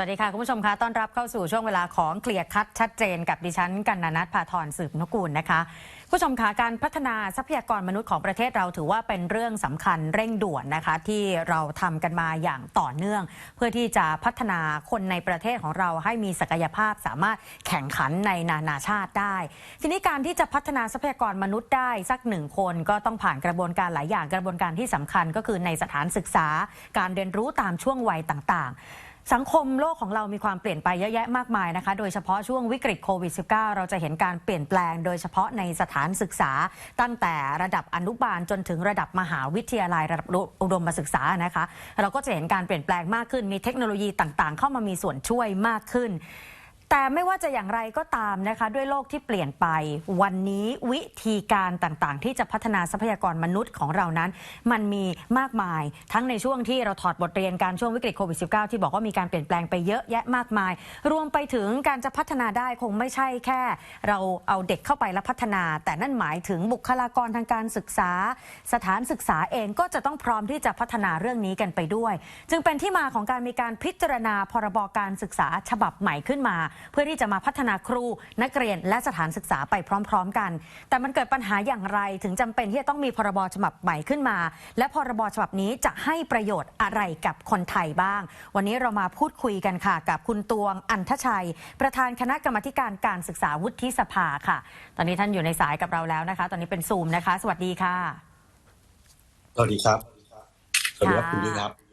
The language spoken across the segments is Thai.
วัสดีค่ะ คุณผู้ชมคะต้อนรับเข้าสู่ช่วงเวลาของเคลียร์คัดชัดเจนกับดิฉันกันนานัทพาธรสืบนกูลนะคะผู้ชมคะการพัฒนาทรัพยากรมนุษย์ของประเทศเราถือว่าเป็นเรื่องสำคัญเร่งด่วนนะคะ ที่เราทำกันมาอย่างต่อเนื่อง เพื่อที่จะพัฒนาคนในประเทศของเราให้มีศักยภาพสามารถแข่งขันในนานาชาติได้ ทีนี้การที่จะพัฒนาทรัพยากรมนุษย์ได้สักหนึ่งคนก็ต้องผ่านกระบวนการหลายอย่างกระบวนการที่สำคัญ ก็คือในสถานศึกษา การเรียนรู้ตามช่วงวัยต่างๆ สังคมโลกของเรามีความเปลี่ยนไปเยอะแยะมากมายนะคะ โดยเฉพาะช่วงวิกฤตโควิด -19 เราจะเห็นการเปลี่ยนแปลง โดยเฉพาะในสถานศึกษา ตั้งแต่ระดับอนุบาลจนถึงระดับมหาวิทยาลัยระดับอุดมศึกษานะคะ เราก็จะเห็นการเปลี่ยนแปลงมากขึ้น มีเทคโนโลยีต่างๆ เข้ามามีส่วนช่วยมากขึ้น แต่ไม่ว่าจะอย่างไรก็ตามนะคะ ด้วยโลกที่เปลี่ยนไป วันนี้วิธีการต่างๆ ที่จะพัฒนาทรัพยากรมนุษย์ของเรานั้น มันมีมากมาย ทั้งในช่วงที่เราถอดบทเรียนการช่วงวิกฤตโควิด -19 ที่บอกว่ามีการเปลี่ยนแปลงไปเยอะแยะมากมาย รวมไปถึงการจะพัฒนาได้คงไม่ใช่แค่ เราเอาเด็กเข้าไปแล้วพัฒนา แต่นั่นหมายถึงบุคลากรทางการศึกษา สถานศึกษาเองก็จะต้องพร้อมที่จะพัฒนาเรื่องนี้กันไปด้วย จึงเป็นที่มาของการมีการพิจารณาพรบการศึกษาฉบับใหม่ขึ้นมาเพื่อที่จะมาพัฒนาครู นักเรียนและสถานศึกษาไปพร้อม ๆ กัน แต่มันเกิดปัญหาอย่างไรถึงจำเป็นที่จะต้องมีพรบฉบับใหม่ขึ้นมา และพรบฉบับนี้จะให้ประโยชน์อะไรกับคนไทยบ้าง วันนี้เรามาพูดคุยกันค่ะ กับคุณตวงอันทชัย ประธานคณะกรรมาธิการการศึกษาวุฒิสภาค่ะ ตอนนี้ท่านอยู่ในสายกับเราแล้วนะคะ ตอนนี้เป็นซูมนะคะ สวัสดีค่ะ สวัสดีครับ สวัสดีครับค่ะคุณยุ้ยครับ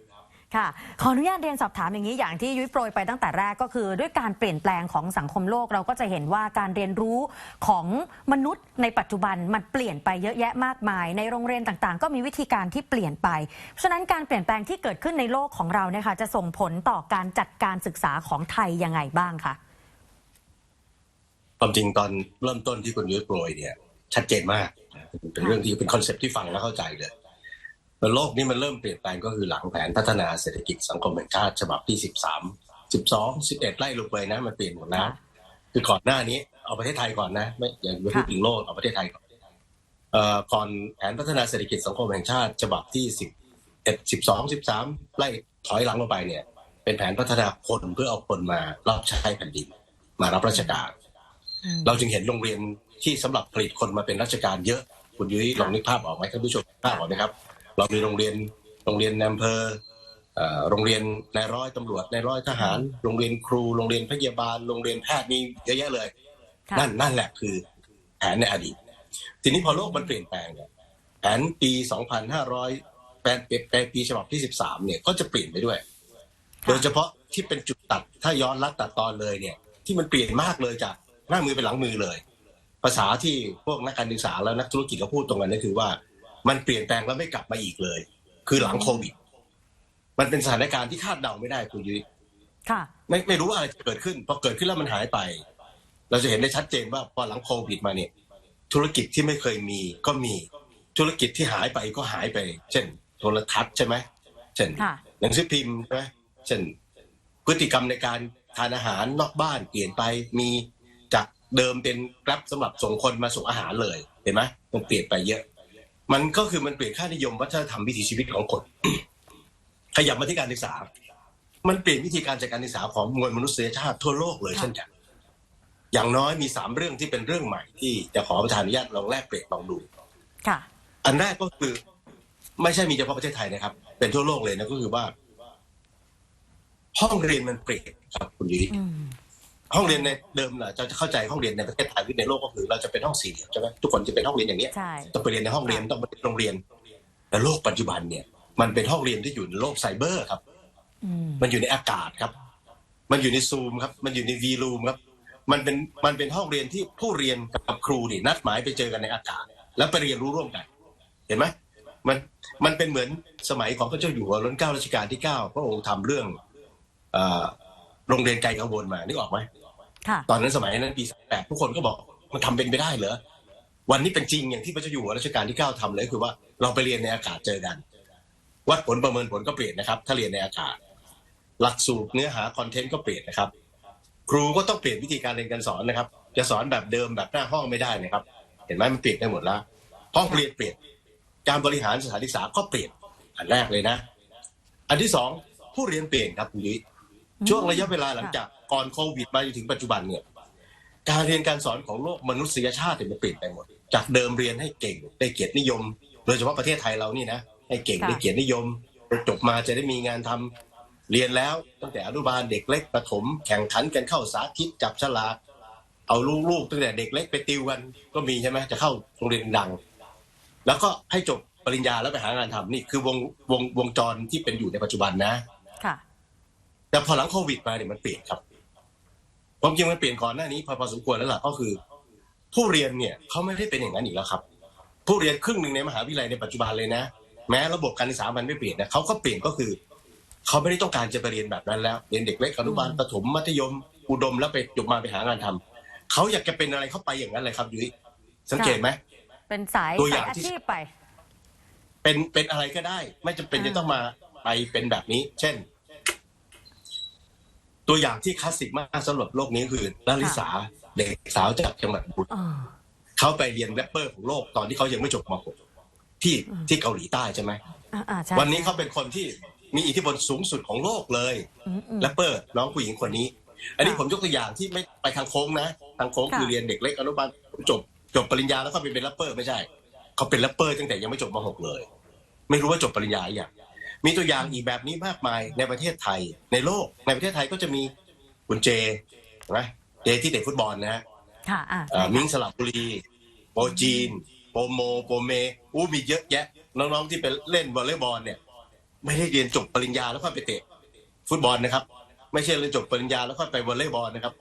ค่ะขออนุญาตเรียนสอบถามอย่างนี้อย่างที่ยุ้ยโปรยไปตั้งแต่แรกก็คือ ด้วยการเปลี่ยนแปลงของสังคมโลกเราก็จะเห็นว่าการเรียนรู้ของมนุษย์ในปัจจุบันมันเปลี่ยนไปเยอะแยะมากมาย ในโรงเรียนต่างๆ ก็มีวิธีการที่เปลี่ยนไป เพราะฉะนั้นการเปลี่ยนแปลงที่เกิดขึ้นในโลกของเราเนี่ยค่ะจะส่งผลต่อการจัดการศึกษาของไทยยังไงบ้างคะความจริงตอนเริ่มต้นที่คุณยุ้ยโปรยเนี่ยชัดเจนมาก เป็นเรื่องที่เป็นคอนเซ็ปต์ที่ฟังแล้วเข้าใจเลย โลกนี้มันเริ่มเปลี่ยนแปลงก็คือหลังแผนพัฒนาเศรษฐกิจสังคมแห่งชาติฉบับที่สิบสามสิบสองสิบเอ็ดไล่ลงไปนะมันเปลี่ยนหมดนะคือก่อนหน้านี้ เอาประเทศไทยก่อนนะ ไม่อย่าไปพูดถึงโลกเอาประเทศไทยก่อนเอ่อก่อนแผนพัฒนาเศรษฐกิจสังคมแห่งชาติ ฉบับที่สิบเอ็ดสิบสองสิบสามไล่ถอยหลังลงไปเนี่ย เป็นแผนพัฒนาคนเพื่อเอาคนมารับใช้แผ่นดินมารับราชการ เราจึงเห็นโรงเรียนที่สำหรับผลิตคนมาเป็นราชการเยอะคุณยุ้ยลองนึกภาพออกไหมท่านผู้ชมนึกภาพออกไหมครับ เรามีโรงเรียนโรงเรียนในอำเภอเอ่อโรงเรียนนายร้อยตำรวจนายร้อยทหาร โรงเรียนครู โรงเรียนพยาบาล โรงเรียนแพทย์มีเยอะแยะเลยค่ะนั่นนั่นแหละคือแผนในอดีต ทีนี้พอโลกมันเปลี่ยนแปลงเนี่ยแผนปี 2500แผนแผนปีฉบับที่ 13 เนี่ยก็จะเปลี่ยนไปด้วย โดยเฉพาะที่เป็นจุดตัดถ้าย้อนลัดตัดตอนเลยเนี่ย ที่มันเปลี่ยนมากเลยจากหน้ามือเป็นหลังมือเลย ภาษาที่พวกนักการศึกษาแล้วนักธุรกิจเขาพูดตรงกันก็คือว่า มันเปลี่ยนแปลงแล้วไม่กลับมาอีกเลย คือหลังโควิด มันเป็นสถานการณ์ที่คาดเดาไม่ได้คุณยุ้ยค่ะไม่ไม่รู้ว่าอะไรจะเกิดขึ้นพอเกิดขึ้นแล้วมันหายไป เราจะเห็นได้ชัดเจนว่าพอหลังโควิดมาเนี่ย ธุรกิจที่ไม่เคยมีก็มีธุรกิจที่หายไปก็หายไป เช่น โทรทัศน์ใช่ไหมเช่นค่ะหนังสือพิมพ์ใช่ไหมเช่น พฤติกรรมในการทานอาหารนอกบ้านเปลี่ยนไปมีจากเดิมเป็นแกร็บสำหรับส่งคนมาส่งอาหารเลยเห็นไหมมันเปลี่ยนไปเยอะ มันก็คือมันเปลี่ยนค่านิยมวัฒนธรรมวิถีชีวิตของคน ขยับมาที่การศึกษา มันเปลี่ยนวิธีการจัดการศึกษาของมวลมนุษยชาติทั่วโลกเลยค่ะเช่นกัน อย่างน้อยมีสามเรื่องที่เป็นเรื่องใหม่ที่จะขอประธานอนุญาตลองแลกเปลี่ยนลองดูค่ะ อันแรกก็คือ ไม่ใช่มีเฉพาะประเทศไทยนะครับ เป็นทั่วโลกเลยนะก็คือว่า ห้องเรียนมันเปลี่ยนครับคุณยุ้ยอืม ห้องเรียนในเดิมน่ะจะเข้าใจห้องเรียนในประเทศไทยหรือในโลกก็คือเราจะเป็นห้องสี่เหลี่ยมใช่ไหมทุกคนจะเป็นห้องเรียนอย่างเนี้ยใช่ ต้องไปเรียนในห้องเรียนต้องไปโรงเรียน แต่โลกปัจจุบันเนี่ยมันเป็นห้องเรียนที่อยู่ในโลกไซเบอร์ครับ อืมมันอยู่ในอากาศครับ มันอยู่ในซูมครับ มันอยู่ในวีรูมครับ มันเป็นมันเป็นห้องเรียนที่ผู้เรียนกับครูนี่นัดหมายไปเจอกันในอากาศ แล้วไปเรียนรู้ร่วมกัน เห็นไหมมันมันเป็นเหมือนสมัยของพระเจ้าอยู่หัวรัชกาลรัชกาลที่เก้าพระองค์ทำเรื่องเอ่อ โรงเรียนไกลกังวลมานึกออกไหมค่ะตอนนั้นสมัยนั้นปีแปดทุกคนก็บอกมันทำเป็นไปได้เหรอวันนี้เป็นจริงอย่างที่พระเจ้าอยู่หัวรัชกาลที่เก้าทำเลยคือว่าเราไปเรียนในอากาศเจอกัน วัดผลประเมินผลก็เปลี่ยนนะครับ ถ้าเรียนในอากาศ หลักสูตรเนื้อหาคอนเทนต์ก็เปลี่ยนนะครับ ครูก็ต้องเปลี่ยนวิธีการเรียนการสอนนะครับ จะสอนแบบเดิมแบบหน้าห้องไม่ได้นะครับ เห็นไหมมันเปลี่ยนไปหมดแล้วห้องเรียนเปลี่ยนการบริหารสถานศึกษาก็เปลี่ยนอันแรกเลยนะ อันที่สองผู้เรียนเปลี่ยนครับคุณยุ้ย ช่วงระยะเวลาหลังจากก่อนโควิดมาจนถึงปัจจุบันเนี่ยการเรียนการสอนของโลกมนุษยชาติเนี่ยมันเปลี่ยนไปหมด จากเดิมเรียนให้เก่งได้เกียรตินิยม โดยเฉพาะประเทศไทยเรานี่นะให้เก่งค่ะได้เกียรตินิยมจบมาจะได้มีงานทำเรียนแล้วตั้งแต่อนุบาลเด็กเล็กประถม แข่งขันกันเข้าสาธิตจับฉลากเอาลูกๆตั้งแต่เด็กเล็กไปติวกันก็มีใช่ไหมจะเข้าโรงเรียนดัง แล้วก็ให้จบปริญญาแล้วไปหางานทำนี่คือวงวงวงจรที่เป็นอยู่ในปัจจุบันนะค่ะ แต่พอหลังโควิดมาเนี่ยมันเปลี่ยนครับความจริงมันเปลี่ยนก่อนหน้านี้พอพอสมควรแล้วล่ะก็คือ ผู้เรียนเนี่ยเขาไม่ได้เป็นอย่างนั้นอีกแล้วครับ ผู้เรียนครึ่งหนึ่งในมหาวิทยาลัยในปัจจุบันเลยนะ แม้ระบบการศึกษามันไม่เปลี่ยนนะเขาก็เปลี่ยนก็คือเขาไม่ได้ต้องการจะไปเรียนแบบนั้นแล้วเรียนเด็กเล็กอนุบาลประถมมัธยม อุดมแล้วไปจบมาไปหางานทำเขาอยากจะเป็นอะไรเข้าไปอย่างนั้นเลยครับยุ้ยสังเกตไหมเป็นสายตัวอสาย่ายงอาที่ชีพไป เป็นเป็นอะไรก็ได้ ไม่จำเป็นอ่าจะต้องมาไปเป็นแบบนี้ เช่น ตัวอย่างที่คลาสสิกมากสำหรับโลกนี้คือลาลิสาเด็กสาวจากจังหวัดบุรีอ่าเขาไปเรียนแรปเปอร์ของโลกตอนที่เขายังไม่จบม .6 ที่อืมที่เกาหลีใต้ใช่ไหมอ่าอ่าใช่วันนี้เขาเป็นคนที่มีอิทธิพลสูงสุดของโลกเลยอืมอืมแรปเปอร์น้องผู้หญิงคนนี้ อันนี้ค่ะผมยกตัวอย่างที่ไม่ไปทางโค้งนะ ทางโค้งค่ะคือเรียนเด็กเล็กอนุบาลจบจบปริญญาแล้วก็ไปเป็นแรปเปอร์ไม่ใช่ เขาเป็นแรปเปอร์ตั้งแต่ยังไม่จบม .6 เลย ไม่รู้ว่าจบปริญญาหรือยัง มีตัวอย่างอีกแบบนี้มากมายในประเทศไทย ในโลกในประเทศไทยก็จะมีคุณเจเห็นะเจที่เตะฟุตบอลนะฮะค่ะอ่าเอ่ใช่อค่ะมิงสลับบุรีโปรจีนโปรโมโปรเมอู้มีเยอะแยะ น้องๆที่ไปเล่นวอลเลย์บอลเนี่ย ไม่ได้เรียนจบปริญญาแล้วค่อยไปเตะฟุตบอลนะครับ ไม่ใช่เรียนจบปริญญาแล้วค่อยไปวอลเลย์บอลนะครับ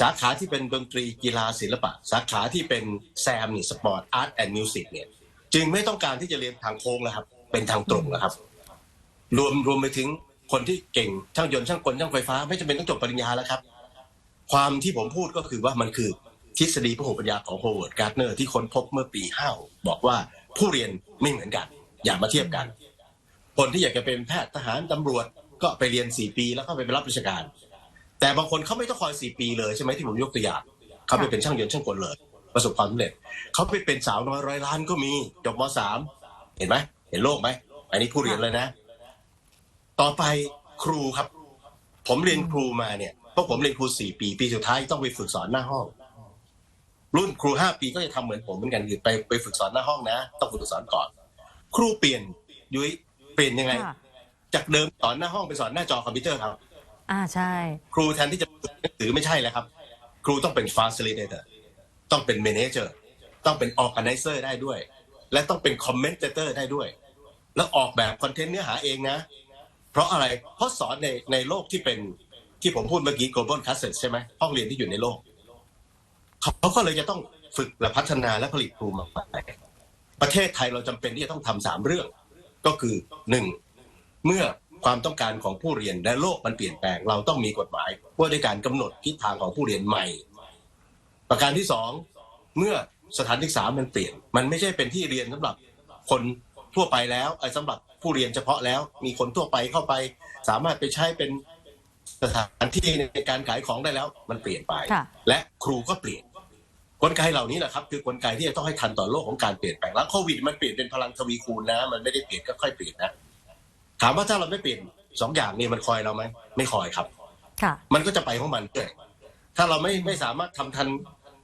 สาขาที่เป็นดนตรีกีฬาศิลปะ สาขาที่เป็นแซมนี่สปอร์ตอาร์ตแอนด์มิวสิกเนี่ย จึงไม่ต้องการที่จะเรียนทางโค้งแล้วครับ เป็นทางตรงแล้วครับ รวมรวมไปถึงคนที่เก่งช่างยนต์ช่างกลช่างไฟฟ้า ไม่จำเป็นต้องจบปริญญาแล้วครับ ความที่ผมพูดก็คือว่ามันคือทฤษฎีพหุปัญญาของโฮเวิร์ดการ์ดเนอร์ที่ค้นพบเมื่อปี5บอกว่าผู้เรียนไม่เหมือนกัน อย่ามาเทียบกัน คนที่อยากจะเป็นแพทย์ทหารตำรวจก็ไปเรียน4ปี แล้วก็ไปรับราชการ แต่บางคนเขาไม่ต้องคอย4ปีเลยใช่ไหมที่ผมยกตัวอย่างเขาไปเป็นช่างยนต์ช่างกลเลย ประสบความสำเร็จเขาไปเป็นสาวน้อยร้อยล้านก็มีจบมสามเห็นไหมเห็นโลกไหมอันนี้ผู้เรียนเลยนะ ต่อไปครูครับ ผมเรียนครูมาเนี่ยพวกผมเรียนครูสี่ปี ปีสุดท้ายต้องไปฝึกสอนหน้าห้อง รุ่นครูห้าปีก็จะทำเหมือนผมเหมือนกันคือไปไปฝึกสอนหน้าห้องนะ ต้องฝึกสอนก่อน ครูเปลี่ยนยุ้ยเปลี่ยนยังไงค่ะจากเดิมสอนหน้าห้องไปสอนหน้าจอคอมพิวเตอร์ครับ อ่าใช่ ครูแทนที่จะฝึกหนังสือไม่ใช่แล้วครับ ครูต้องเป็น facilitator ต้องเป็น manager ต้องเป็น organizer ได้ด้วย และต้องเป็น commentator ได้ด้วย แล้วออกแบบคอนเทนต์เนื้อหาเองนะเพ ราะอะไร เพราะสอนในในโลกที่เป็นที่ผมพูดเมื่อกี้ global classes ใช่ไหมห้องเรียนที่อยู่ในโลก เขาก็เลยจะต้องฝึกและพัฒนาและผลิตครูมาประเทศไทยเราจำเป็นที่จะต้องทำสามเรื่อง ก็คือหนึ่งเมื่อความต้องการของผู้เรียนและโลกมันเปลี่ยนแปลง เราต้องมีกฎหมายว่าด้วยการกำหนดทิศทางของผู้เรียนใหม่ ประการที่สองเมื่อสถานศึกษามันเปลี่ยน มันไม่ใช่เป็นที่เรียนสำหรับคน ทั่วไปแล้วไอ้สำหรับผู้เรียนเฉพาะแล้ว มีคนทั่วไปเข้าไป สามารถไปใช้เป็นสถานที่ในการขายของได้แล้ว มันเปลี่ยนไปค่ะและครูก็เปลี่ยนกลไกเหล่านี้แหละครับคือกลไกที่จะต้องให้ทันต่อโลกของการเปลี่ยนแปลงแล้วโควิดมันเปลี่ยนเป็นพลังทวีคูณนะ มันไม่ได้เปลี่ยนก็ค่อยเปลี่ยนนะถามว่าถ้าเราไม่เปลี่ยนสองอย่างนี้มันคอยเราไหมไม่คอยครับค่ะมันก็จะไปของมันเรื่อยถ้าเราไม่ไม่สามารถทำทัน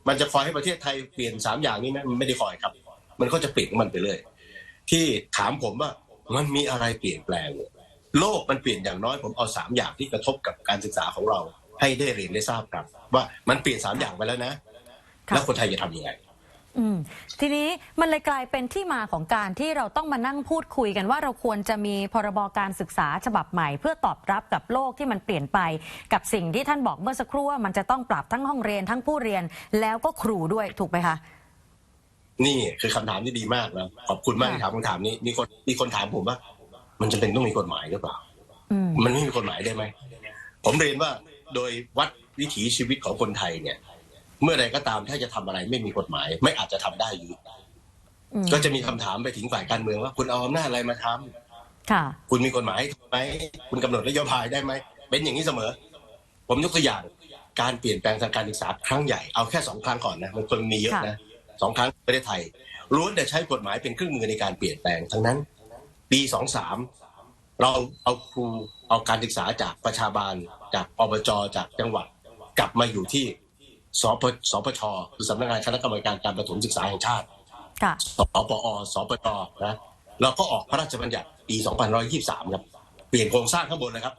มันจะคอยให้ประเทศไทยเปลี่ยนสามอย่างนี้ไหมมันไม่ได้คอยครับ มันก็จะเปลี่ยนของมันไปเรื่อย ที่ถามผมว่ามันมีอะไรเปลี่ยนแปลง โลกมันเปลี่ยนอย่างน้อยผมเอาสามอย่างที่กระทบกับการศึกษาของเรา ให้ได้เรียนได้ทราบครับ ว่ามันเปลี่ยนสามอย่างไปแล้วนะค่ะแล้วคนไทยจะทำยังไงอืมทีนี้มันเลยกลายเป็นที่มาของการที่เราต้องมานั่งพูดคุยกันว่าเราควรจะมีพรบการศึกษาฉบับใหม่ เพื่อตอบรับกับโลกที่มันเปลี่ยนไป กับสิ่งที่ท่านบอกเมื่อสักครู่ว่ามันจะต้องปรับทั้งห้องเรียนทั้งผู้เรียนแล้วก็ครูด้วยถูกไหมคะ นี่คือคำถามที่ดีมากนะขอบคุณมากที่ถามคำถามนี้มีคนมีคนถามผมว่า มันจะเป็นต้องมีกฎหมายหรือเปล่าอืมมันไม่มีกฎหมายได้ไหมผมเรียนว่าโดยวัดวิถีชีวิตของคนไทยเนี่ย เมื่อใดก็ตามถ้าจะทำอะไรไม่มีกฎหมาย ไม่อาจจะทำได้อยู่อืมก็จะมีคำถามไปถึงฝ่ายการเมืองว่า คุณเอาอำนาจอะไรมาทำค่ะ คุณมีกฎหมายไหมคุณกำหนดนโยบายได้ไหมเป็นอย่างนี้เสมอ ผมยกตัวอย่างการเปลี่ยนแปลงทางการศึกษาครั้งใหญ่เอาแค่สองครั้งก่อนนะมันคนมีเยอะนะ สองครั้งประเทศไทยล้วนแต่ใช้กฎหมายเป็นเครื่องมือในการเปลี่ยนแปลงทั้งนั้น ปีสองสามเราเอาครูเอาการศึกษาจากประชาบาล จากอบจจากจังหวัด กลับมาอยู่ที่สพสพชคือสำนักงานคณะกรรมการการประถมศึกษาแห่งชาติสปอสปชนะเราก็ออกพระราชบัญญัติปี2523 ครับ เปลี่ยนโครงสร้างข้างบนนะครับ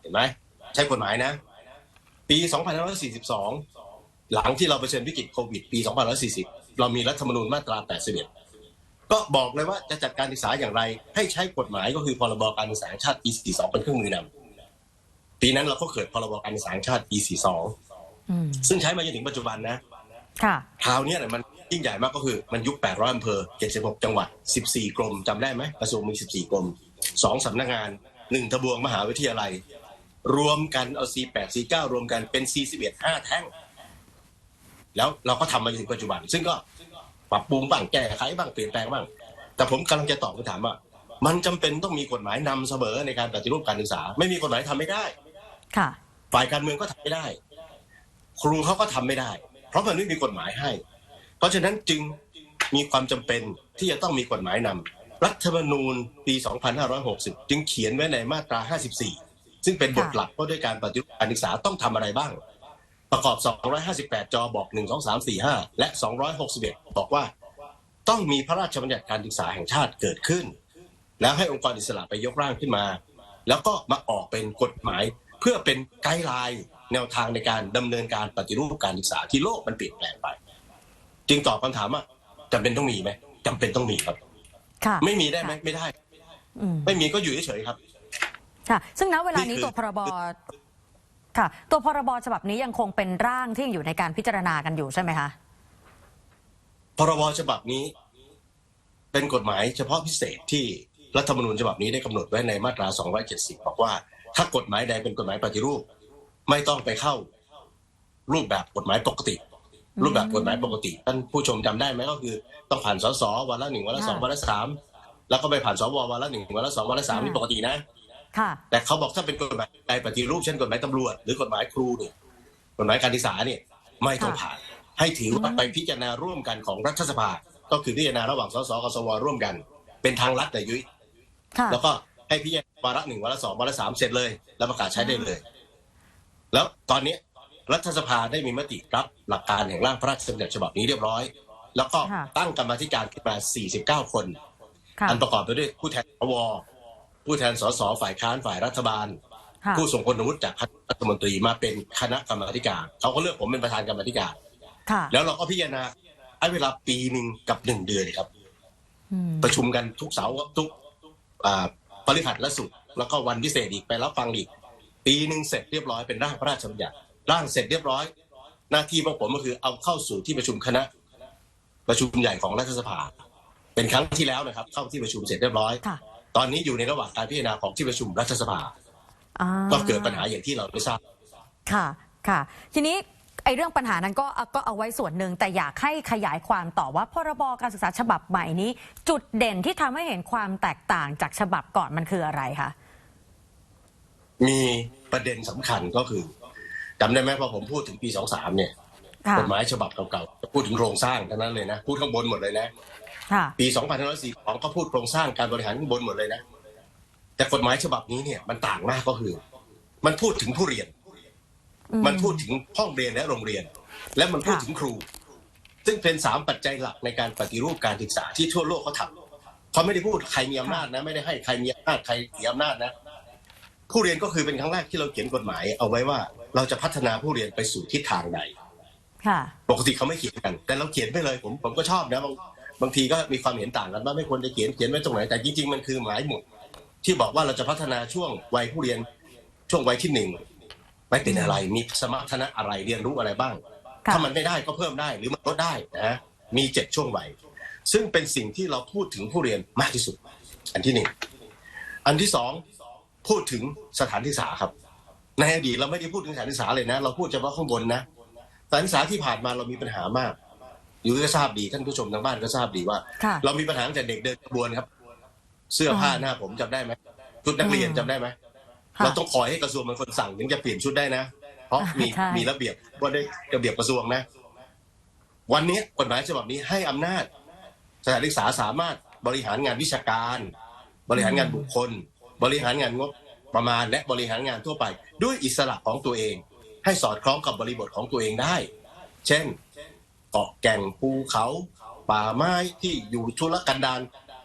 เห็นไหมใช้กฎหมายนะ ปี2542 หลังที่เราเผชิญวิกฤตโควิด ปี2540 เรามีรัฐธรรมนูญมาตรา 81 ก็บอกเลยว่าจะจัดการศึกษาอย่างไร ให้ใช้กฎหมายก็คือพรบการศึกษาแห่งชาติปี 42 เป็นเครื่องมือนำปีนั้นเราก็เกิดพรบการศึกษาแห่งชาติปีอืม42 ซึ่งใช้มาจนถึงปัจจุบันนะค่ะคราวเนี้ยเนี่ยมันยิ่งใหญ่มากก็คือมันยุค 800อำเภอ 76 จังหวัด 14 กรมจำได้ไหมกระทรวงมี 14 กรม 2สำนักงาน 1 ทบวงมหาวิทยาลัย รวมกันเอา C8 C9 รวมกันเป็น C11 5 แท่ง แล้วเราก็ทำมาจนถึงปัจจุบัน ซึ่งก็ปรับปรุงบ้างแก้ไขบ้างเปลี่ยนแปลงบ้าง แต่ผมกำลังจะตอบคำถามว่า มันจำเป็นต้องมีกฎหมายนำเสมอในการปฏิรูปการศึกษา ไม่มีกฎหมายทำไม่ได้ค่ะ ฝ่ายการเมืองก็ทำไม่ได้ ครูเขาก็ทำไม่ได้ เพราะมันไม่มีกฎหมายให้ เพราะฉะนั้นจึงมีความจำเป็นที่จะต้องมีกฎหมายนำรัฐธรรมนูญปี 2560 จึงเขียนไว้ในมาตรา 54 ซึ่งเป็นบทค่ะหลักว่าด้วยการปฏิรูปการศึกษาต้องทำอะไรบ้าง ประกอบ 258 จอบอก 1 2 3 4 5 และ 261 บอกว่า ต้องมีพระราชบัญญัติการศึกษาแห่งชาติเกิดขึ้น แล้วให้องค์กรอิสระไปยกร่างขึ้นมา แล้วก็มาออกเป็นกฎหมายเพื่อเป็นไกด์ไลน์แนวทางในการดำเนินการปฏิรูปการศึกษาที่โลกมันเปลี่ยนแปลงไป จึงตอบคำถามว่าจำเป็นต้องมีไหมจำเป็นต้องมีครับค่ะไม่มีได้ไหมไม่ได้อืมไม่มีก็อยู่เฉยๆครับ ค่ะ ซึ่งณเวลานี้นี่คือตัวพรบ ค่ะ ตัวพรบฉบับนี้ยังคงเป็นร่างที่ยังอยู่ในการพิจารณากันอยู่ใช่ไหมคะ พรบฉบับนี้ เป็นกฎหมายเฉพาะพิเศษที่รัฐธรรมนูญฉบับนี้ได้กำหนดไว้ในมาตรา 270 บอกว่า ถ้ากฎหมายใดเป็นกฎหมายปฏิรูป ไม่ต้องไปเข้า รูปแบบกฎหมายปกติ รูปแบบกฎหมายปกติท่านผู้ชมจำได้ไหมก็คือ ต้องผ่านสสวาระหนึ่งวาระสองค่ะวาระสามแล้วก็ไปผ่านสววาระหนึ่งวาระสองวาระสามนี่ปกตินะ แต่เขาบอกถ้าเป็นกฎหมายใดปฏิรูปเช่นกฎหมายตำรวจหรือกฎหมายครูเนี่ยกฎหมายการศึกษาเนี่ยไม่ต้องค่ะผ่าน ให้ถือว่าอืมไปพิจารณาร่วมกันของรัฐสภา ก็คือพิจารณาระหว่างสสกับสวร่วมกัน เป็นทางลัดแต่ยุ้ยค่ะแล้วก็ให้พิจารณาวาระหนึ่งวาระสองวาระสามเสร็จเลย แล้วประกาศใช้ได้เลย แล้วตอนนี้รัฐสภาได้มีมติรับหลักการแห่งร่างพระราชบัญญัติฉบับนี้เรียบร้อย แล้วก็ค่ะตั้งกรรมาธิการขึ้นมา49 คนค่ะอันประกอบไปด้วยผู้แทนสว ผู้แทนสสฝ่ายค้านฝ่ายรัฐบาลค่ะผู้ทรงคุณวุฒิจากคณะรัฐมนตรีมาเป็นคณะกรรมาธิการเขาก็เลือกผมเป็นประธานกรรมาธิการค่ะแล้วเราก็พิจารณาให้เวลาปีหนึ่งกับหนึ่งเดือนครับอืมประชุมกันทุกเสาร์ทุกอ่าพฤหัสและศุกร์แล้วก็วันพิเศษอีกไปรับฟังอีก ปีหนึ่งเสร็จเรียบร้อยเป็นร่างพระราชบัญญัติร่างเสร็จเรียบร้อย หน้าที่ของผมก็คือเอาเข้าสู่ที่ประชุมคณะ ประชุมใหญ่ของรัฐสภา เป็นครั้งที่แล้วนะครับ เข้าที่ประชุมเสร็จเรียบร้อยค่ะ ตอนนี้อยู่ในระหว่างการพิจารณาของที่ประชุมรัฐสภาอ่าก็เกิดปัญหาอย่างที่เราได้ทราบ ค่ะค่ะ ทีนี้ไอ้เรื่องปัญหานั้นก็ก็เอาไว้ส่วนหนึ่งแต่อยากให้ขยายความต่อว่าพรบการศึกษาฉบับใหม่นี้ จุดเด่นที่ทำให้เห็นความแตกต่างจากฉบับก่อนมันคืออะไรคะ มีประเด็นสำคัญก็คือจำได้ไหมพอผมพูดถึงปี 23 เนี่ยค่ะ กฎหมายฉบับเก่าๆพูดถึงโครงสร้างทั้งนั้นเลยนะ พูดข้างบนหมดเลยนะค่ะปี 2542ก็พูดโครงสร้างการบริหารข้างบนหมดเลยนะ แต่กฎหมายฉบับนี้เนี่ยมันต่างมากก็คือ มันพูดถึงผู้เรียนอืมมันพูดถึงห้องเรียนและโรงเรียน และมันพูดค่ะถึงครู ซึ่งเป็นสามปัจจัยหลักในการปฏิรูปการศึกษาที่ทั่วโลกเขาทำเขาไม่ได้พูดใครมีอำนาจนะ ไม่ได้ให้ใครมีอำนาจใครเสียอำนาจนะ ผู้เรียนก็คือเป็นครั้งแรกที่เราเขียนกฎหมาย เอาไว้ว่าเราจะพัฒนาผู้เรียนไปสู่ทิศทางใดค่ะ ปกติเขาไม่เขียนกัน แต่เราเขียนไปเลยผมผมก็ชอบนะบางบางทีก็มีความเห็นต่างกันว่าไม่ควรจะเขียนเขียนไว้ตรงไหนแต่จริงๆมันคือหมายหมุดที่บอกว่าเราจะพัฒนาช่วงวัยผู้เรียนช่วงวัยที่หนึ่งไม่เป็นอะไรมีสมรรถนะอะไรเรียนรู้อะไรบ้างค่ะถ้ามันไม่ได้ก็เพิ่มได้หรือมันลดได้นะมีเจ็ดช่วงวัยซึ่งเป็นสิ่งที่เราพูดถึงผู้เรียนมากที่สุด อันที่หนึ่งอันที่สองพูดถึงสถานศึกษาครับ ในอดีตเราไม่ได้พูดถึงสถานศึกษาเลยนะ เราพูดเฉพาะข้างบนนะ สถานศึกษาที่ผ่านมาเรามีปัญหามากอยู่ก็ทราบดีท่านผู้ชมทางบ้านก็ทราบดีว่าค่ะเรามีปัญหาตั้งแต่เด็กเดินขบวนครับ เสื้อผ้าอ่าหน้าผมจำได้ไหมชุดนักเรียนอืมจำได้ไหมค่ะเราต้องคอยให้กระทรวงเป็นคนสั่งถึงจะเปลี่ยนชุดได้นะ เพราะมีใช่มีระเบียบว่าได้ระเบียบกระทรวงนะ วันนี้กฎหมายฉบับนี้ให้อำนาจสถานศึกษาสามารถบริหารงานวิชาการ บริหารงานบุคคล บริหารงานงบประมาณและบริหารงานทั่วไป ด้วยอิสระของตัวเอง ให้สอดคล้องกับบริบทของตัวเองได้ เช่นเกาะแก่งภูเขา ป่าไม้ที่อยู่ทุรกันดาร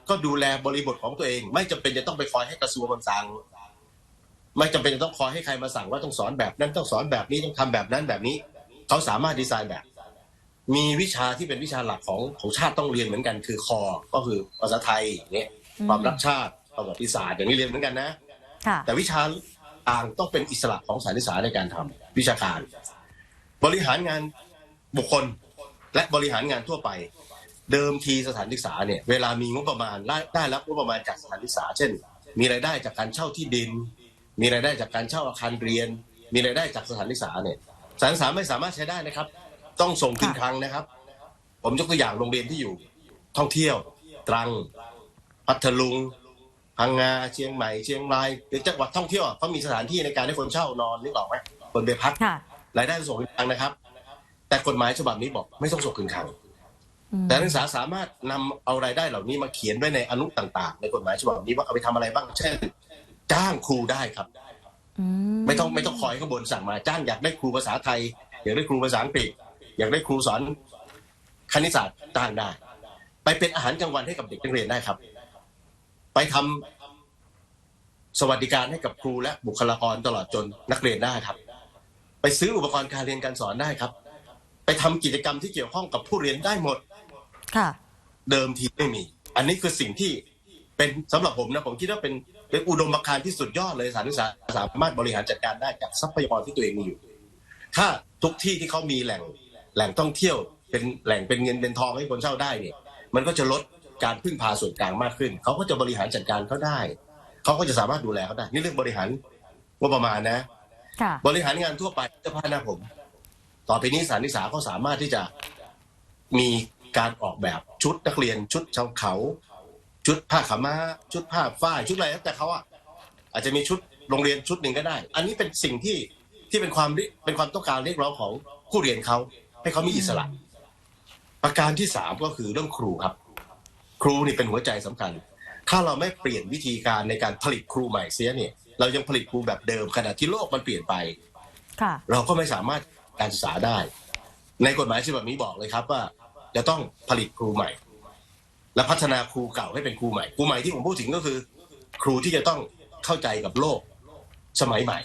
ก็ดูแลบริบทของตัวเอง ไม่จำเป็นจะต้องไปคอยให้กระทรวงมาสั่งไม่จำเป็นจะต้องคอยให้ใครมาสั่งว่าต้องสอนแบบนั้นต้องสอนแบบนี้ต้องทำแบบนั้นแบบนี้ เขาสามารถดีไซน์แบบ มีวิชาที่เป็นวิชาหลักของของชาติต้องเรียนเหมือนกัน คือคอก็คือภาษาไทยอย่างเงี้ยอืมความรักชาติประวัติศาสตร์อย่างนี้เรียนเหมือนกันนะค่ะแต่วิชาต่างต้องเป็นอิสระของสถานศึกษาในการทำ วิชาการ บริหารงานบุคคลและบริหารงานทั่วไป เดิมทีสถานศึกษาเนี่ยเวลามีงบประมาณได้รับงบประมาณจากสถานศึกษา เช่น มีรายได้จากการเช่าที่ดิน มีรายได้จากการเช่าอาคารเรียน มีรายได้จากสถานศึกษาเนี่ยสถานศึกษาไม่สามารถใช้ได้นะครับ ต้องส่งคืนคลังนะครับ ผมยกตัวอย่างโรงเรียนที่อยู่ ท่องเที่ยว ตรัง พัทลุงพังงาเชียงใหม่เชียงรายหรือจังหวัดท่องเที่ยวเขามีสถานที่ในการให้คนเช่านอนนึกออกไหม นไปพักค่ะรายได้ต้องส่งคืนคลังนะครับ แต่กฎหมายฉบับนี้บอกไม่ต้องส่งคืนคลังอืมแต่นักศึกษาสามารถนำเอารายได้เหล่านี้มาเขียนไว้ในอนุต่าง ๆ ในกฎหมายฉบับนี้ว่าเอาไปทำอะไรบ้างเช่น จ้างครูได้ครับอืไม่ต้องไม่ต้องคอยข้างบนสั่งมาจ้างอยากได้ครูภาษาไทย อยากได้ครูภาษาอังกฤษ อยากได้ครูสอนคณิตศาสตร์จ้างได้ ไปเป็นอาหารกลางวันให้กับเด็กนักเรียนได้ครับ ไปทำสวัสดิการให้กับครูและบุคลากรตลอดจนนักเรียนได้ครับ ไปซื้ออุปกรณ์การเรียนการสอนได้ครับ ไปทำกิจกรรมที่เกี่ยวข้องกับผู้เรียนได้หมดค่ะ เดิมทีไม่มี อันนี้คือสิ่งที่เป็นสำหรับผมนะผมคิดว่าเป็นเป็นอุดมการณ์ที่สุดยอดเลยสถานศึกษาสามารถบริหารจัดการได้จากทรัพยากรที่ตัวเองมีอยู่ ถ้าทุกที่ที่เขามีแหล่งแหล่งท่องเที่ยว เป็นแหล่งเป็นเงินเป็นทองให้คนเช่าได้เนี่ยมันก็จะลดการพึ่งพาส่วนกลางมากขึ้น เขาก็จะบริหารจัดการเขาได้ เขาก็จะสามารถดูแลเขาได้ นี่เรื่องบริหารงบประมาณนะค่ะ บริหารงานทั่วไปเจ้าพาหน้าผม ต่อไปนี้สถานศึกษาเขาสามารถที่จะมีการออกแบบชุดนักเรียนชุดชาวเขา ชุดผ้าขาวม้า ชุดผ้าฝ้ายชุดอะไรแล้วแต่เขาอะอาจจะมีชุดโรงเรียนชุดหนึ่งก็ได้ อันนี้เป็นสิ่งที่ที่เป็นความเรียเป็นความต้องการเรียกร้องของผู้เรียนเขาให้เขามีอิสระ ประการที่สามก็คือเรื่องครูครับ ครูนี่เป็นหัวใจสำคัญ ถ้าเราไม่เปลี่ยนวิธีการในการผลิตครูใหม่เสียเนี่ย เรายังผลิตครูแบบเดิมขณะที่โลกมันเปลี่ยนไปค่ะเราก็ไม่สามารถการศึกษาได้ ในกฎหมายฉบับนี้บอกเลยครับว่า จะต้องผลิตครูใหม่ และพัฒนาครูเก่าให้เป็นครูใหม่ครูใหม่ที่ผมพูดถึงก็คือ ครูที่จะต้องเข้าใจกับโลกสมัยใหม่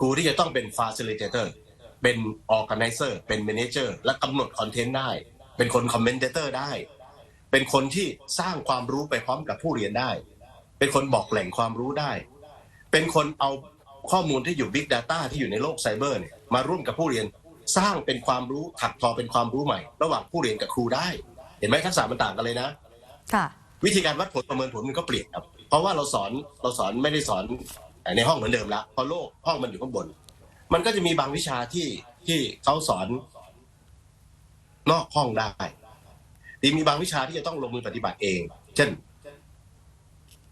ครูที่จะต้องเป็น facilitator เป็น organizer เป็น manager และกำหนดคอนเทนต์ได้ เป็นคน commentator ได้ เป็นคนที่สร้างความรู้ไปพร้อมกับผู้เรียนได้ เป็นคนบอกแหล่งความรู้ได้ เป็นคนเอาข้อมูลที่อยู่ Big Data ที่อยู่ในโลกไซเบอร์เนี่ยมาร่วมกับผู้เรียนสร้างเป็นความรู้ถักทอเป็นความรู้ใหม่ ระหว่างผู้เรียนกับครูได้ เห็นไหมทักษะมันต่างกันเลยนะค่ะวิธีการวัดผลประเมินผลมันก็เปลี่ยนครับ เพราะว่าเราสอนเราสอนไม่ได้สอนในห้องเหมือนเดิมละเพราะโลกห้องมันอยู่ข้างบน มันก็จะมีบางวิชาที่ที่เขาสอน นอกห้องได้ทีมีบางวิชาที่จะต้องลงมือปฏิบัติเอง เช่น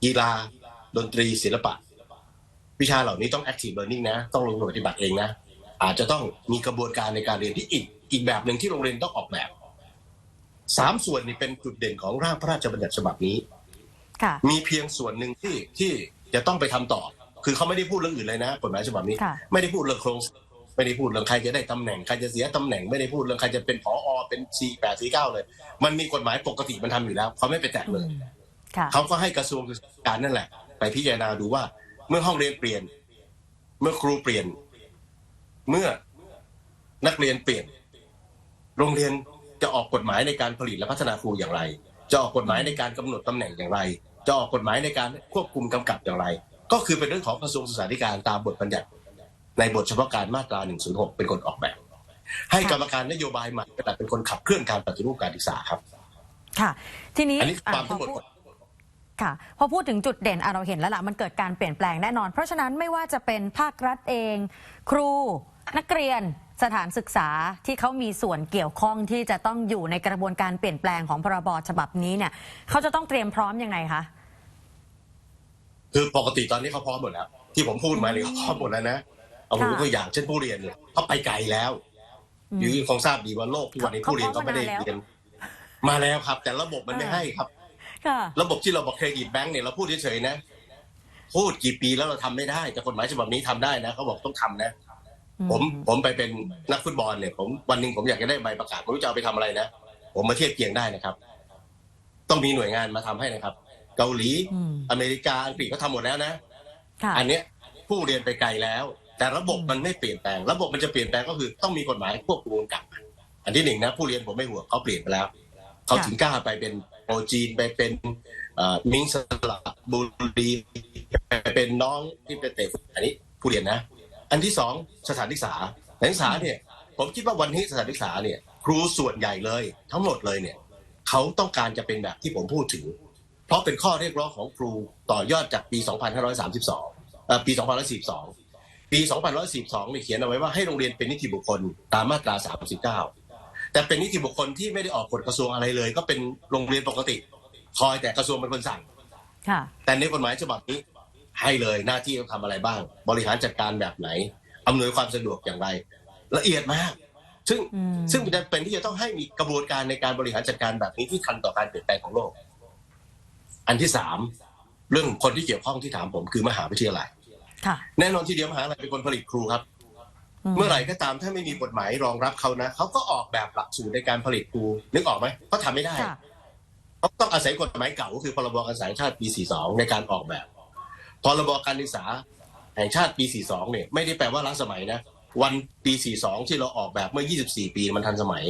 กีฬา ดนตรีศิลปะ วิชาเหล่านี้ต้อง active learning นะ ต้องลงมือปฏิบัติเองนะ อาจจะต้องมีกระบวนการในการเรียนที่อีกอีกแบบหนึ่งที่โรงเรียนต้องออกแบบสามส่วนนี้เป็นจุดเด่นของร่างพระราชบัญญัติฉบับนี้ค่ะมีเพียงส่วนหนึ่งที่ที่จะต้องไปทำต่อ คือเขาไม่ได้พูดเรื่องอื่นเลยนะกฎหมายฉบับนี้ค่ะไม่ได้พูดเรื่องโครงสร้างไม่ได้พูดเรื่องใครจะได้ตำแหน่งใครจะเสียตำแหน่งไม่ได้พูดเรื่องใครจะเป็นผอเป็นซีแปดซีเก้าเลย มันมีกฎหมายปกติมันทำอยู่แล้วเขาไม่ไปแตะอืเลยมค่ะเขาก็ให้กระทรวงศึกษาธิการนั่นแหละ ไปพิจารณาดูว่า เมื่อห้องเรียนเปลี่ยน เมื่อครูเปลี่ยน เมื่อนักเรียนเปลี่ยน โรงเรียนจะออกกฎหมายในการผลิตและพัฒนาครูอย่างไร จะออกกฎหมายในการกำหนดตำแหน่งอย่างไร จะออกกฎหมายในการควบคุมกำกับอย่างไร ก็คือเป็นเรื่องของกระทรวงศึกษาธิการตามบทบัญญัติ ในบทเฉพาะการมาตรา 106 เป็นคนออกแบบ ให้กรรมการนโยบายใหม่เป็นคนขับเคลื่อนการปฏิรูปการศึกษาครับ ค่ะ ทีนี้อันนี้ความอะทั้งหมดพอพูด ค่ะพอพูดถึงจุดเด่นอะเราเห็นแล้วล่ะมันเกิดการเปลี่ยนแปลงแน่นอน เพราะฉะนั้นไม่ว่าจะเป็นภาครัฐเอง ครู นักเรียน สถานศึกษาที่เขามีส่วนเกี่ยวข้องที่จะต้องอยู่ในกระบวนการเปลี่ยนแปลงของพรบฉบับนี้เนี่ยเขาจะต้องเตรียมพร้อมยังไงคะคือปกติตอนนี้เขาพร้อมหมดแล้ว ที่ผมพูดมาเนี่ยเขาพร้อมหมดแล้วนะเอาผมยกตัวอย่างเช่นผู้เรียนเนี่ยเขาไปไกลแล้วอืมอยู่คงทราบดีว่าโลกทุกวันนี้เขาผู้เรียนเขาก็ไม่ได้มานานแล้วเรียนมาแล้วครับ แต่ระบบมันไม่อ่าให้ครับ ค่ะ ระบบที่เราบอกเครดิตแบงก์เนี่ยเราพูดเฉยๆนะ พูดกี่ปีแล้วเราทำไม่ได้ แต่กฎหมายฉบับนี้ทำได้นะเขาบอกต้องทำนะอืผมผมไปเป็นนักฟุตบอลเนี่ย ผมวันหนึ่งผมอยากจะได้ใบประกาศไม่รู้จะเอาไปทำอะไรนะผมมาเทียบเคียงได้นะครับ ต้องมีหน่วยงานมาทำให้นะครับ เกาหลีอืมอเมริกาอังกฤษก็ทำหมดแล้วนะค่ะอันเนี้ยผู้เรียนไปไกลแล้ว แต่ระบบอืมมันไม่เปลี่ยนแปลง ระบบมันจะเปลี่ยนแปลงก็คือต้องมีกฎหมายควบคุมกำกับอันที่หนึ่งนะ ผู้เรียนผมไม่ห่วงเขาเปลี่ยนไปแล้ว เขาถึงกล้าไปเป็น โปรจีนไปเป็นเอ่อมิงสลับบุรีไปเป็นน้องที่ไปเตะฟุตบอลอันนี้ผู้เรียนนะ อันที่สองสถานศึกษาสถานศึกษาเนี่ยผมคิดว่าวันนี้สถานศึกษาเนี่ยครูส่วนใหญ่เลยทั้งหมดเลยเนี่ยเขาต้องการจะเป็นแบบที่ผมพูดถึง เพราะเป็นข้อเรียกร้องของครูต่อยอดจากปี 2532 ปี 2542 ปี 2542เนี่ยเขียนเอาไว้ว่าให้โรงเรียนเป็นนิติบุคคลตามมาตรา 39 แต่เป็นนิติบุคคลที่ไม่ได้ออกกฎกระทรวงอะไรเลย ก็เป็นโรงเรียนปกติ คอยแต่กระทรวงเป็นคนสั่งค่ะแต่ในกฎหมายฉบับนี้ ให้เลยหน้าที่ต้องทำอะไรบ้าง บริหารจัดการแบบไหนอำนวยความสะดวกอย่างไร ละเอียดมาก ซึ่งอืมซึ่งมันจะเป็นที่จะต้องให้มีกระบวนการในการบริหารจัดการแบบนี้ที่ทันต่อการเปลี่ยนแปลงของโลก อันที่สามเรื่องคนที่เกี่ยวข้องที่ถามผมคือมหาวิทยาลัยค่ะแน่นอนทีเดียวมหาวิทยาลัยเป็นคนผลิตครูครับ เมื่อไหร่ก็ตามถ้าไม่มีกฎหมายรองรับเขานะเขาก็ออกแบบหลักสูตรในการผลิตครูนึกออกไหมเขาทำไม่ได้ค่ะเขาต้องอาศัยกฎหมายเก่าก็คือพรบการศึกษาแห่งชาติปี 42 ในการออกแบบพรบการศึกษาแห่งชาติปี 42 เนี่ยไม่ได้แปลว่าล้าสมัยนะวันปี 42 ที่เราออกแบบเมื่อ 24 ปีมันทันสมัย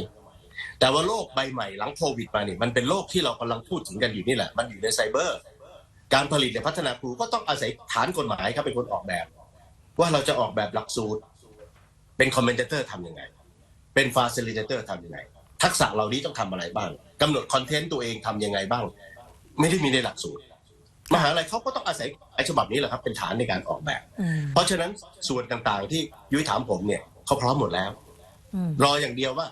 แต่ว่าโลกใบใหม่หลังโควิดมาเนี่ยมันเป็นโลกที่เรากำลังพูดถึงกันอยู่นี่แหละ มันอยู่ในไซเบอร์ การผลิตและพัฒนาครูก็ต้องอาศัยฐานกฎหมายครับเป็นคนออกแบบ ว่าเราจะออกแบบหลักสูตร เป็นคอมเมนเตอร์ทำยังไง เป็นฟาซิลิเตอร์ทำยังไง ทักษะเหล่านี้ต้องทำอะไรบ้างกำหนดคอนเทนต์ตัวเองทำยังไงบ้าง ไม่ได้มีในหลักสูตร มหาลัยเขาก็ต้องอาศัยไอ้ฉบับนี้แหละครับ เป็นฐานในการออกแบบอืมเพราะฉะนั้นส่วนต่างๆ ที่ยุ้ยถามผมเนี่ยเขาพร้อมหมดแล้วอืมรออย่างเดียวว่า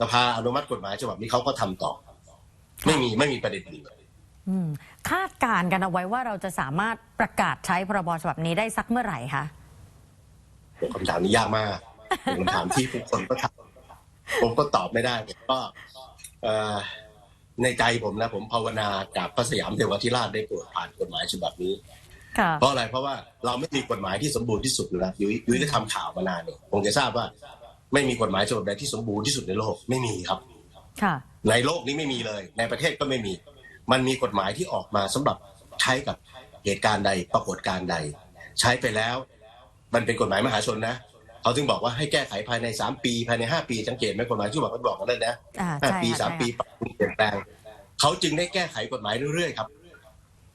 สภาอนุมัติกฎหมายฉบับนี้เขาก็ทำต่อ ไม่มีไม่มีประเด็นอื่นอืมคาดการณ์กันเอาไว้ว่าเราจะสามารถประกาศใช้พรบฉบับนี้ได้สักเมื่อไหร่คะ คำถามนี้ยากมากเป็นคำถามที่ทุกคนก็ถามผมก็ตอบไม่ได้ผมก็เอ่อในใจผมนะ ผมภาวนากับพระสยามเทวทิราชได้โปรดผ่านกฎหมายฉบับนี้ค่ะเพราะอะไรเพราะว่าเราไม่มีกฎหมายที่สมบูรณ์ที่สุดอยู่แล้วยุ้ยยุ้ยได้ทำข่าวมานานเนี่ยคงจะทราบว่า ไม่มีกฎหมายฉบับใดที่สมบูรณ์ที่สุดในโลกไม่มีครับ ค่ะ ในโลกนี้ไม่มีเลย ในประเทศก็ไม่มี มันมีกฎหมายที่ออกมาสำหรับใช้กับเหตุการณ์ใดปรากฏการณ์ใด ใช้ไปแล้ว มันเป็นกฎหมายมหาชนนะเขาถึงบอกว่าให้แก้ไขภายในสามปีภายในห้าปีสังเกตไหมกฎหมายที่บอกมันบอกกันเลยนะอ่าห้าใช่ปีค่ะสามใช่ปีค่ะปรับปรุงเปลี่ยนแปลงเขาจึงได้แก้ไขกฎหมายเรื่อยๆครับ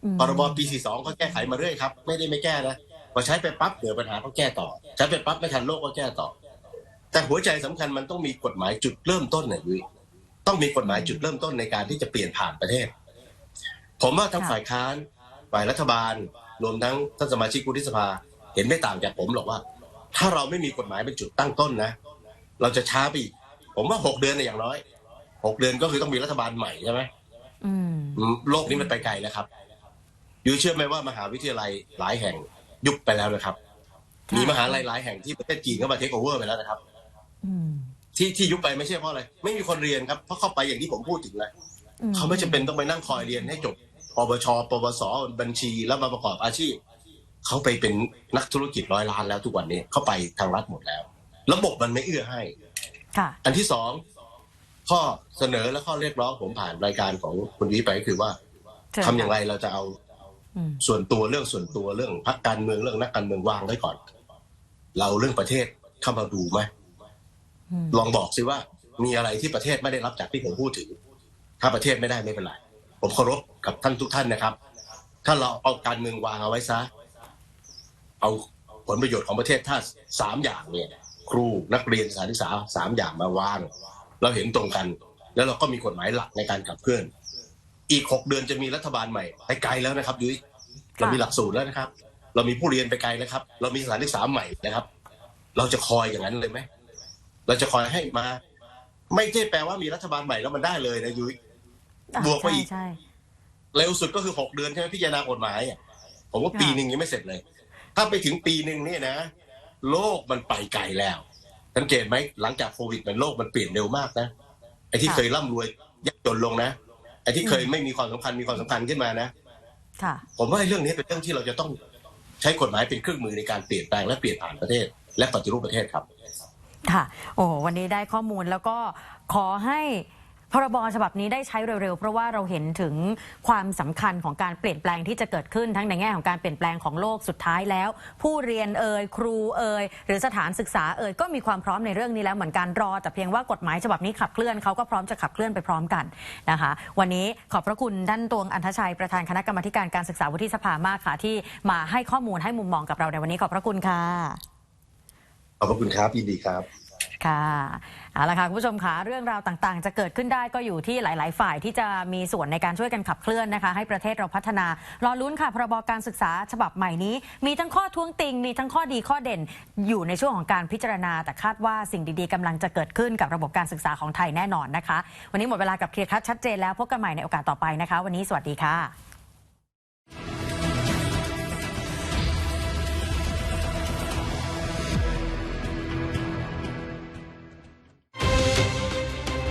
อืมพรบปี 42เขาแก้ไขมาเรื่อยครับ ไม่ได้ไม่แก้นะพอใช้ไปปั๊บเกิดปัญหาเขาแก้ต่อ ใช้ไปปั๊บไม่ทันโลกก็แก้ต่อ แต่หัวใจสำคัญมันต้องมีกฎหมายจุดเริ่มต้นน่ะยุ้ยต้องมีกฎหมายจุดเริ่มต้นในการที่จะเปลี่ยนผ่านประเทศ ผมว่าทั้งฝ่ายค้านฝ่ายรัฐบาล รวมทั้งท่านสมาชิกวุฒิสภา เห็นไม่ต่างจากผมหรอกว่า ถ้าเราไม่มีกฎหมายเป็นจุดตั้งต้นนะ เราจะช้าไปอีก ผมว่าหกเดือนเนี่ยอย่างน้อยหกเดือนก็คือต้องมีรัฐบาลใหม่ใช่ไหมอืมอืมโลกนี้มันไปไกลแล้วครับยูเชื่อไหมว่ามหาวิทยาลัยหลายแห่งยุบไปแล้วนะครับค่ะมีมหาลัยหลายแห่งที่ประเทศจีนเข้ามาเทคโอเวอร์ไปแล้วนะครับอืมที่ที่ยุบไปไม่ใช่เพราะอะไร ไม่มีคนเรียนครับเพราะเข้าไปอย่างที่ผมพูดถึงเลยอืเขาไม่จำเป็นต้องไปนั่งคอยเรียนให้จบปวชปวสบัญชีแล้วมาประกอบอาชีพ เขาไปเป็นนักธุรกิจร้อยล้านแล้วทุกวันนี้เข้าไปทางรัฐหมดแล้ว ระบบมันไม่เอื้อให้ค่ะอันที่สองข้อเสนอและข้อเรียกร้องผมผ่านรายการของคุณวิไปก็คือว่าเชิญทำอย่างค่ะไรเราจะเอาอืมส่วนตัวเรื่องส่วนตัวเรื่องพรรคการเมืองเรื่องนักการเมืองวางไว้ก่อน เราเรื่องประเทศเข้ามาดูไหมอืมลองบอกสิว่า มีอะไรที่ประเทศไม่ได้รับจากที่ผมพูดถึง ถ้าประเทศไม่ได้ไม่เป็นไรผมเคารพกับท่านทุกท่านนะครับ ถ้าเราเอาการเมืองวางเอาไว้ซะ เอาผลประโยชน์ของประเทศถ้าสามอย่างเนี่ยครูนักเรียนสถานศึกษาสามอย่างมาวาง เราเห็นตรงกัน แล้วเราก็มีกฎหมายหลักในการขับเคลื่อน อีกหกเดือนจะมีรัฐบาลใหม่ไปไกลแล้วนะครับยุ้ยเรามีหลักสูตรแล้วนะครับ เรามีผู้เรียนไปไกลแล้วครับ เรามีสถานศึกษาใหม่นะครับ เราจะคอยอย่างนั้นเลยไหมเราจะคอยให้มา ไม่ใช่แปลว่ามีรัฐบาลใหม่แล้วมันได้เลยนะยุ้ยอะบวกไปอีกใช่เร็วสุดก็คือหกเดือนใช่ไหมพิจารณากฎหมายอะผมว่าค่ะปีหนึ่งยังไม่เสร็จเลย ถ้าไปถึงปีหนึ่งเนี่ยนะ โลกมันไปไกลแล้ว สังเกตไหมหลังจากโควิดมันโลกมันเปลี่ยนเร็วมากนะไอ้ที่เคยร่ำรวยยากจนลงนะไอ้ที่เคยไม่มีความสำคัญมีความสำคัญขึ้นมานะค่ะผมว่าเรื่องนี้เป็นเรื่องที่เราจะต้องใช้กฎหมายเป็นเครื่องมือในการเปลี่ยนแปลงและเปลี่ยนผ่านประเทศ และปฏิรูปประเทศครับ ค่ะ โอ้วันนี้ได้ข้อมูลแล้วก็ขอให้ พรบฉบับนี้ได้ใช้เร็วๆ เพราะว่าเราเห็นถึงความสำคัญของการเปลี่ยนแปลงที่จะเกิดขึ้นทั้งในแง่ของการเปลี่ยนแปลงของโลกสุดท้ายแล้ว ผู้เรียนเอ่ยครูเอ่ยหรือสถานศึกษาเอ่ยก็มีความพร้อมในเรื่องนี้แล้วเหมือนกันรอ แต่เพียงว่ากฎหมายฉบับนี้ขับเคลื่อนเขาก็พร้อมจะขับเคลื่อนไปพร้อมกันนะคะ วันนี้ขอบพระคุณท่านตวงอันทชัยประธานคณะกรรมาธิการการศึกษาวุฒิสภามากค่ะที่มาให้ข้อมูลให้มุมมองกับเราในวันนี้ขอบพระคุณค่ะขอบพระคุณครับยินดีครับค่ะ เอาละค่ะคุณผู้ชมค่ะเรื่องราวต่างๆ จะเกิดขึ้นได้ก็อยู่ที่หลาย ๆ ฝ่ายที่จะมีส่วนในการช่วยกันขับเคลื่อนนะคะ ให้ประเทศเราพัฒนารอลุ้นค่ะพรบการศึกษาฉบับใหม่นี้ มีทั้งข้อท้วงติงมีทั้งข้อดีข้อเด่น อยู่ในช่วงของการพิจารณา แต่คาดว่าสิ่งดีๆกำลังจะเกิดขึ้นกับระบบการศึกษาของไทยแน่นอนนะคะ วันนี้หมดเวลากับเคลียร์คัดชัดเจนแล้วพบกันใหม่ในโอกาสต่อไปนะคะ วันนี้สวัสดีค่ะ